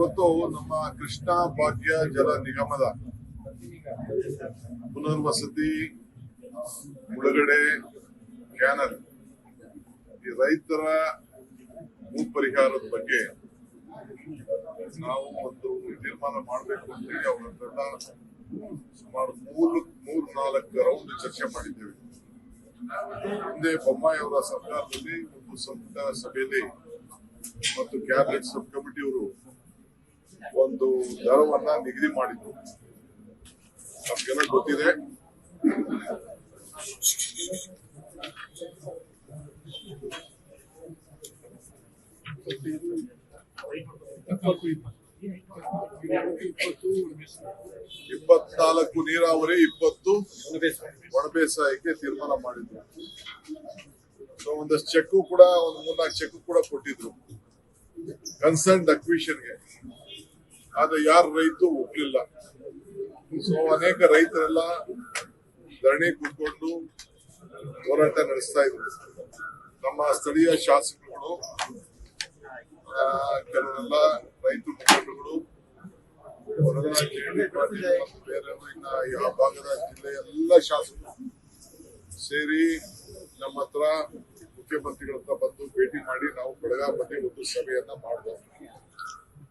ಇವತ್ತು ನಮ್ಮ ಕೃಷ್ಣ ಭಾಗ್ಯ ಜಲ ನಿಗಮದ ಪುನರ್ವಸತಿ ಮುಳುಗಡೆ ಕ್ಯಾನಲ್ ಈ ರೈತರ ಭೂ ಪರಿಹಾರದ ಬಗ್ಗೆ ನಾವು ಒಂದು ತೀರ್ಮಾನ ಮಾಡಬೇಕು ಅಂತೇಳಿ ಹತ್ರ ಸುಮಾರು ಮೂರು ಮೂರು, ನಾಲ್ಕು ರೌಂಡ್ ಚರ್ಚೆ ಮಾಡಿದ್ದೇವೆ. ಹಿಂದೆ ಬೊಮ್ಮಾಯಿ ಅವರ ಸರ್ಕಾರದಲ್ಲಿ ಒಂದು ಸಂಪುಟ ಸಭೆಯಲ್ಲಿ ಮತ್ತು ಕ್ಯಾಬಿನೆಟ್ ಸಬ್ ಕಮಿಟಿಯವರು ಒಂದು ದರವನ್ನ ನಿಗದಿ ಮಾಡಿದ್ರು. ನಮ್ಗೆಲ್ಲ ಗೊತ್ತಿದೆ. ಇಪ್ಪತ್ನಾಲ್ಕು ನೀರಾವರಿ, ಇಪ್ಪತ್ತು ಒಣ ಬೇಸಾಯಕ್ಕೆ ತೀರ್ಮಾನ ಮಾಡಿದ್ರು. ಒಂದಷ್ಟು ಚೆಕ್ ಕೂಡ, ಒಂದು ಮೂರ್ನಾಲ್ಕು ಚೆಕ್ ಕೂಡ ಕೊಟ್ಟಿದ್ರು. ಕನ್ಸರ್ನ್ ಅಕ್ವಿಷನ್ಗೆ ಆದ್ರೆ ಯಾರು ರೈತರು ಒಪ್ಲಿಲ್ಲ. ಸೊ ಅನೇಕ ರೈತರೆಲ್ಲ ಧರಣಿ ಕುತ್ಕೊಂಡು ಹೋರಾಟ ನಡೆಸ್ತಾ ಇದ್ರು. ನಮ್ಮ ಸ್ಥಳೀಯ ಶಾಸಕರುಗಳು ಕೆಲವೆಲ್ಲ ರೈತ ಇನ್ನ ಯಾವ ಭಾಗದ ಜಿಲ್ಲೆಯ ಎಲ್ಲ ಶಾಸಕರು ಸೇರಿ ನಮ್ಮ ಹತ್ರ ಮುಖ್ಯಮಂತ್ರಿಗಳ ಹತ್ರ ಬಂದು ಭೇಟಿ ಮಾಡಿ ನಾವು ಬೆಳಗಾವಿ ಒಂದು ಸಭೆಯನ್ನ ಮಾಡಿದ್ವಿ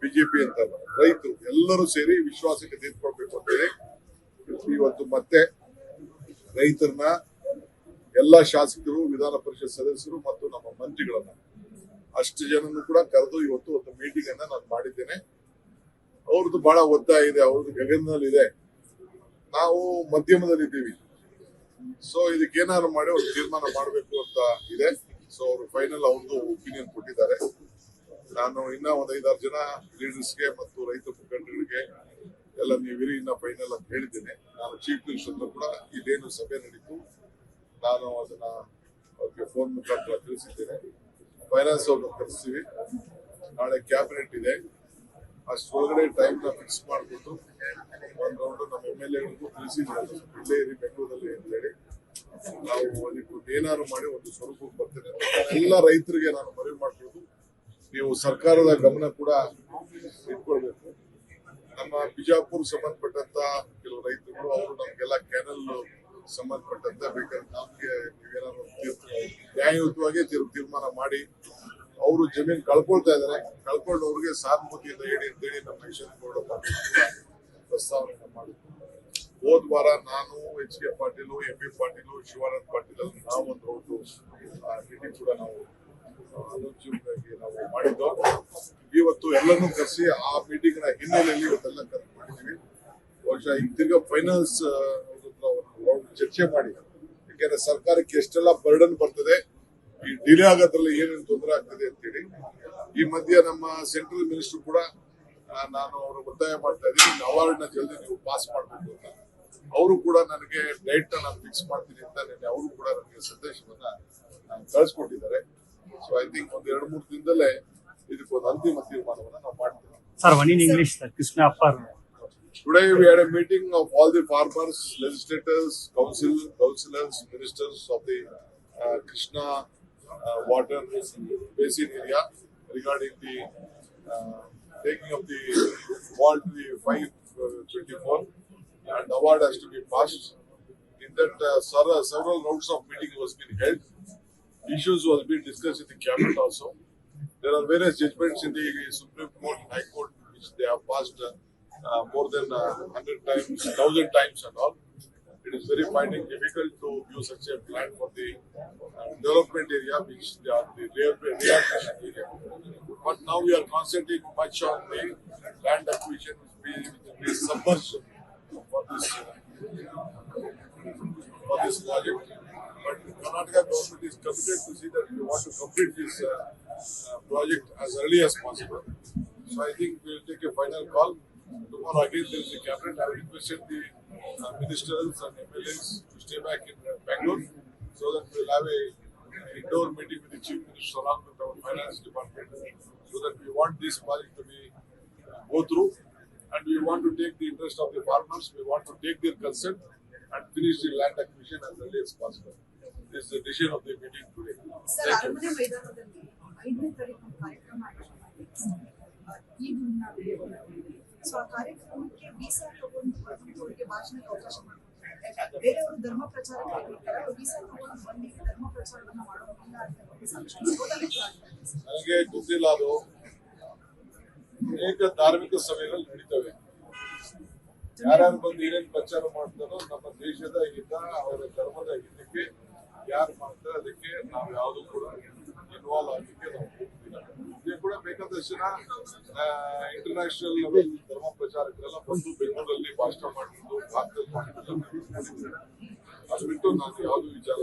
ಬಿಜೆಪಿ ಅಂತ ರೈತರು ಎಲ್ಲರೂ ಸೇರಿ ವಿಶ್ವಾಸಕ್ಕೆ ತೆಗೆದುಕೊಳ್ಬೇಕು ಅಂತೇಳಿ ಇವತ್ತು ಮತ್ತೆ ರೈತರನ್ನ ಎಲ್ಲ ಶಾಸಕರು, ವಿಧಾನ ಪರಿಷತ್ ಸದಸ್ಯರು ಮತ್ತು ನಮ್ಮ ಮಂತ್ರಿಗಳನ್ನ ಅಷ್ಟು ಜನನು ಕೂಡ ಕರೆದು ಇವತ್ತು ಒಂದು ಮೀಟಿಂಗ್ ಅನ್ನ ನಾನು ಮಾಡಿದ್ದೇನೆ. ಅವ್ರದ್ದು ಬಹಳ ಒತ್ತಾಯ ಇದೆ, ಅವ್ರದ್ದು ಗಗನದಲ್ಲಿ ಇದೆ. ನಾವು ಮಧ್ಯಮದಲ್ಲಿ ಇದ್ದೀವಿ. ಸೊ ಇದಕ್ಕೆ ಏನಾದ್ರು ಮಾಡಿ ಒಂದು ತೀರ್ಮಾನ ಮಾಡಬೇಕು ಅಂತ ಇದೆ. ಸೊ ಅವರು ಫೈನಲ್ ಅವ್ರದ್ದು ಒಪಿನಿಯನ್ ಕೊಟ್ಟಿದ್ದಾರೆ. ನಾನು ಇನ್ನ ಒಂದ್ ಐದಾರು ಜನ ಲೀಡರ್ಸ್ಗೆ ಮತ್ತು ರೈತ ಮುಖಂಡರಿಗೆ ಎಲ್ಲ ನೀವಿರಿ, ಇನ್ನ ಫೈನಲ್ ಅಂತ ಹೇಳಿದ್ದೇನೆ. ನಾನು ಚೀಫ್ ಮಿನಿಸ್ಟರ್ ಕೂಡ ಇದೇನು ಸಭೆ ನಡೀತು. ನಾನು ಅದನ್ನ ಅವ್ರಿಗೆ ಫೋನ್ ಮುಖಾಂತರ ತಿಳಿಸಿದ್ದೇನೆ. ಫೈನಾನ್ಸ್ ಅವ್ರನ್ನ ಕರೆಸ್ತೀವಿ. ನಾಳೆ ಕ್ಯಾಬಿನೆಟ್ ಇದೆ. ಅಷ್ಟೊಳಗಡೆ ಟೈಮ್ನ ಫಿಕ್ಸ್ ಮಾಡ್ಬಿಟ್ಟು ಒಂದ್ ರೌಂಡ್ ನಮ್ಮ ಎಂ ಎಲ್ ಎಗಳಿಗೂ ತಿಳಿಸಿದ್ದೀವಿ ಇಲ್ಲೇ ಇರಿ ಬೆಂಗಳೂರಲ್ಲಿ ಅಂತ ಹೇಳಿ. ನಾವು ಅಲ್ಲಿ ಏನಾದ್ರು ಮಾಡಿ ಒಂದು ಸ್ವರೂಪಕ್ಕೆ ಬರ್ತೇನೆ ಎಲ್ಲ ರೈತರಿಗೆ ನಾನು ಮನವಿ ಮಾಡ್ಬೋದು ನೀವು ಸರ್ಕಾರದ ಗಮನ ಕೂಡ ಇಟ್ಕೊಳ್ಬೇಕು. ನಮ್ಮ ಬಿಜಾಪುರ್ ಸಂಬಂಧಪಟ್ಟಂತ ಕೆಲವು ರೈತರು ಅವರು ನಮ್ಗೆಲ್ಲ ಕ್ಯಾನಲ್ ಸಂಬಂಧಪಟ್ಟಂತ ಬೇಕಾದ್ರೆ ನಮ್ಗೆ ನೀವೇನಾದ್ರು ನ್ಯಾಯಯುತವಾಗಿ ತೀರ್- ತೀರ್ಮಾನ ಮಾಡಿ, ಅವರು ಜಮೀನ್ ಕಳ್ಕೊಳ್ತಾ ಇದಾರೆ ಕಳ್ಕೊಂಡವ್ರಿಗೆ ಸಹಾನುಭೂತಿಯಿಂದ ಹೇಳಿ ಅಂತೇಳಿ ನಮ್ಮ ಕಿಶನ್ ಗೌಡ ಪ್ರಸ್ತಾವನೆ ಮಾಡಿದ್ರು. ಹೋದ್ ವಾರ ನಾನು, H K Patil, M B Patil, Shivananda Patil ನಾವು ಒಂದು ಮೀಟಿಂಗ್ ಕೂಡ ನಾವು ಆ, ನಾವು ಮಾಡಿದ್ದು ಇವತ್ತು ಎಲ್ಲನೂ ಕರೆಸಿ ಆ ಮೀಟಿಂಗ್ನ ಹಿನ್ನೆಲೆಯಲ್ಲಿ ಇವತ್ತೆಲ್ಲ ಕರೆಕ್ಟ್ ಮಾಡಿದ್ದೀವಿ ಬಹುಶಃ ಈಗ ತಿರ್ಗಾ ಫೈನಾನ್ಸ್ ಚರ್ಚೆ ಮಾಡಿ ಯಾಕೆಂದ್ರೆ ಸರ್ಕಾರಕ್ಕೆ ಎಷ್ಟೆಲ್ಲ ಬರ್ಡನ್ ಬರ್ತದೆ ಈ ಡಿಲೇ ಆಗೋದ್ರಲ್ಲಿ ಏನೇನು ತೊಂದರೆ ಆಗ್ತದೆ ಅಂತೇಳಿ ಈ ಮಧ್ಯೆ ನಮ್ಮ ಸೆಂಟ್ರಲ್ ಮಿನಿಸ್ಟರ್ ಕೂಡ ನಾನು ಅವರು ಒತ್ತಾಯ ಮಾಡ್ತಾ ಇದ್ದೀನಿ ಅವಾರ್ಡ್ನ ಜಲ್ದಿ ನೀವು ಪಾಸ್ ಮಾಡಬೇಕು ಅಂತ ಅವರು ಕೂಡ ನನಗೆ ಡೇಟ್ ನಾನು ಫಿಕ್ಸ್ ಮಾಡ್ತೀನಿ ಅಂತ ಅವರು ಕೂಡ ನನಗೆ ಸಂದೇಶವನ್ನ ನಾನು ಕಳಿಸ್ಕೊಟ್ಟಿದ್ದಾರೆ ಸೊ ಐ ಥಿಂಕ್ ಒಂದ್ ಎರಡು ಮೂರು ದಿನದಲ್ಲೇ ಇದಕ್ಕೊಂದು ಅಂತಿಮ ತೀರ್ಮಾನವನ್ನ ನಾವು ಮಾಡ್ತೀವಿ Sir, one in English, sir. Krishna Appar. Today we had a meeting of all the farmers, legislators, council, councillors, ministers of the uh, Krishna uh, water basin area regarding the uh, taking of the wall to the 524 and award has to be passed. In that uh, several, several rounds of meeting was being held. Issues was being discussed in the cabinet also. There are various judgments in the Supreme Court and High Court which they have passed uh, uh, more than uh, hundred times, thousand times and all. It is very finding difficult to use such a plan for the uh, development area, which they are the rehabilitation area. But now we are concentrating much on the land acquisition, which will be submerged for this uh, for this project. Karnataka government is committed to see that we want to complete this uh, uh, project as early as possible. So I think we will take a final call. Tomorrow again there is a cabinet. I requested the uh, ministers and MLAs to stay back in uh, Bangalore so that we will have a indoor meeting with the chief minister along with our finance department so that we want this project to be uh, go through and we want to take the interest of the farmers. We want to take their consent and finish the land acquisition as early as possible. This is the decision of the meeting today. Sir Thank you. ಅರಮನೆ ಮೈದಾನದಲ್ಲಿ ಐದನೇ ತಾರೀಕು ಒಂದು ಕಾರ್ಯಕ್ರಮ ಆಯೋಜನೆ ಮಾಡಿದ್ರು. ಈ ಗುಂಪಿನ ಸೊ ಆ ಕಾರ್ಯಕ್ರಮಕ್ಕೆ ವೀಸಾ ತಗೊಂಡು ಬಂದವರಿಗೆ ಭಾಷಣಕ್ಕೆ ಅವಕಾಶ ಮಾಡ್ತಾರೆ ಬೇರೆಯವರು ಧರ್ಮ ಪ್ರಚಾರಕ್ಕೆ ಹೋಗಿರ್ತಾರೆ ಅವ್ರು ವೀಸಾ ತಗೊಂಡು ಬಂದು ಧರ್ಮ ಪ್ರಚಾರವನ್ನ ಮಾಡೋದಿಲ್ಲ ಅಂತ ಹೇಳಿ ಸಾಕ್ಷಿ ಟೋಟಲ್ ನನಗೆ ಗೊತ್ತಿಲ್ಲ ಅದು ಅನೇಕ ಧಾರ್ಮಿಕ ಸಭೆಗಳು ನಡೀತವೆ ಯಾರ್ಯಾರು ಬಂದು ಏನೇನು ಪ್ರಚಾರ ಮಾಡ್ತಾರೋ ನಮ್ಮ ದೇಶದ ಹಿತ ಅವರ ಧರ್ಮದ ಹಿತಕ್ಕೆ ಯಾರು ಮಾಡ್ತಾರೆ ಅದಕ್ಕೆ ನಾವು ಯಾವುದು ಕೂಡ ಇನ್ವಾಲ್ವ್ ಆಗಲಿಕ್ಕೆ ನಾವು ಹೋಗ್ತಿಲ್ಲ. ಕೂಡ ಬೇಕಾದಷ್ಟು ಜನ ಇಂಟರ್ನ್ಯಾಷನಲ್ ಲೆವೆಲ್ ಧರ್ಮ ಪ್ರಚಾರಕರೆಲ್ಲ ಬಂದು ಬೆಂಗಳೂರಲ್ಲಿ ಭಾಷಣ ಮಾಡಿದ್ದು ಭಾರತದಲ್ಲಿ ಮಾಡಿದ್ದು ಅದು ಬಿಟ್ಟು ನಾನು ಯಾವುದು ವಿಚಾರ